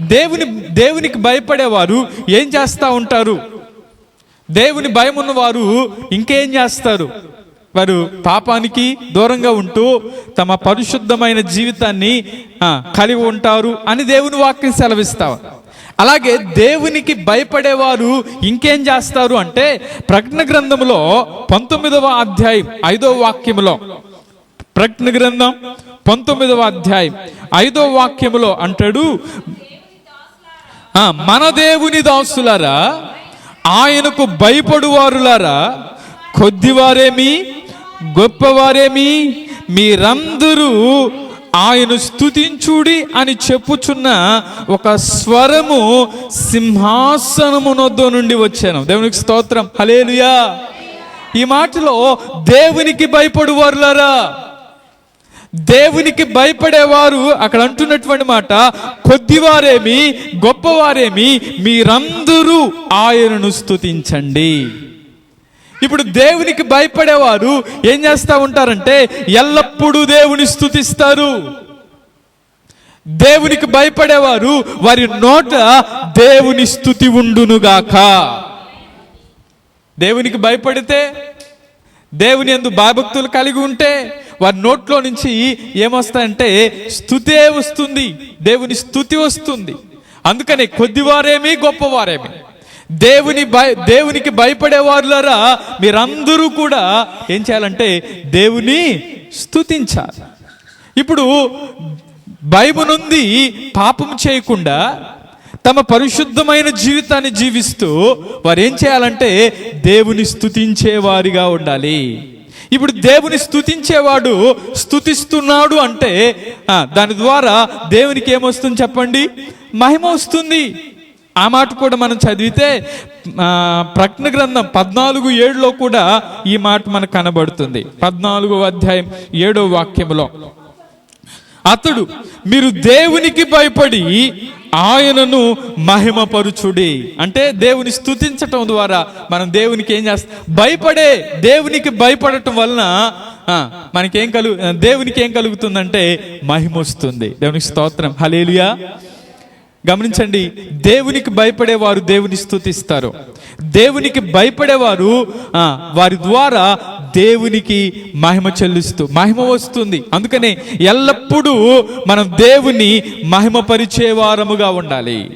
దేవుని దేవునికి భయపడేవారు ఏం చేస్తూ ఉంటారు? దేవుని భయం ఉన్నవారు ఇంకేం చేస్తారు? వారు పాపానికి దూరంగా ఉంటూ తమ పరిశుద్ధమైన జీవితాన్ని కలిగి ఉంటారు అని దేవుని వాక్యం సెలవిస్తాం. అలాగే దేవునికి భయపడేవారు ఇంకేం చేస్తారు అంటే ప్రకటన గ్రంథంలో పంతొమ్మిదవ అధ్యాయం ఐదవ వాక్యములో ప్రకటన గ్రంథం పంతొమ్మిదవ అధ్యాయం ఐదవ వాక్యములో అంటాడు మన దేవుని దాసులారా ఆయనకు భయపడువారులారా కొద్దివారేమి గొప్పవారేమి మీరందరూ ఆయన స్థుతించుడి అని చెప్పుచున్న ఒక స్వరము సింహాసనమునొద్ద నుండి వచ్చాను. దేవునికి స్తోత్రం. హలేలుయా ఈ మాటలో దేవునికి భయపడువారులారా. దేవునికి భయపడేవారు అక్కడ అంటున్నటువంటి మాట కొద్దివారేమి గొప్పవారేమి మీరందరూ ఆయనను స్థుతించండి ఇప్పుడు దేవునికి భయపడేవారు ఏం చేస్తూ ఉంటారంటే ఎల్లప్పుడూ దేవుని స్థుతిస్తారు దేవునికి భయపడేవారు వారి నోట దేవుని స్థుతి ఉండునుగాక. దేవునికి భయపడితే దేవుని ఎందు భయభక్తులు కలిగి ఉంటే వారి నోట్లో నుంచి ఏమొస్తాయంటే స్థుతే వస్తుంది దేవుని స్థుతి వస్తుంది. అందుకనే కొద్దివారేమి గొప్పవారేమి. దేవుని భయ దేవునికి భయపడేవారులరా మీరందరూ కూడా ఏం చేయాలంటే దేవుని స్థుతించాలి ఇప్పుడు భయమునుంది పాపం చేయకుండా తమ పరిశుద్ధమైన జీవితాన్ని జీవిస్తూ వారు ఏం చేయాలంటే దేవుని స్థుతించేవారిగా ఉండాలి. ఇప్పుడు దేవుని స్థుతించేవాడు స్థుతిస్తున్నాడు అంటే దాని ద్వారా దేవునికి ఏమొస్తుంది చెప్పండి? మహిమ వస్తుంది. ఆ మాట కూడా మనం చదివితే ప్రజ్ఞ గ్రంథం పద్నాలుగు ఏడులో కూడా ఈ మాట మనకు కనబడుతుంది. పద్నాలుగో అధ్యాయం ఏడో వాక్యంలో. అతడు మీరు దేవునికి భయపడి ఆయనను మహిమపరుచుడి. అంటే దేవుని స్థుతించటం ద్వారా మనం దేవునికి ఏం చేస్తాం భయపడే దేవునికి భయపడటం వలన మనకేం కలుగు దేవునికి ఏం కలుగుతుందంటే మహిమ వస్తుంది. దేవునికి స్తోత్రం. హలేలుయా గమనించండి దేవునికి భయపడేవారు దేవుని స్థుతిస్తారు దేవునికి భయపడేవారు వారి ద్వారా దేవునికి మహిమ చెల్లిస్తూ మహిమ వస్తుంది. అందుకనే ఎల్లప్పుడూ మనం దేవుని మహిమ పరిచే వారముగా ఉండాలి.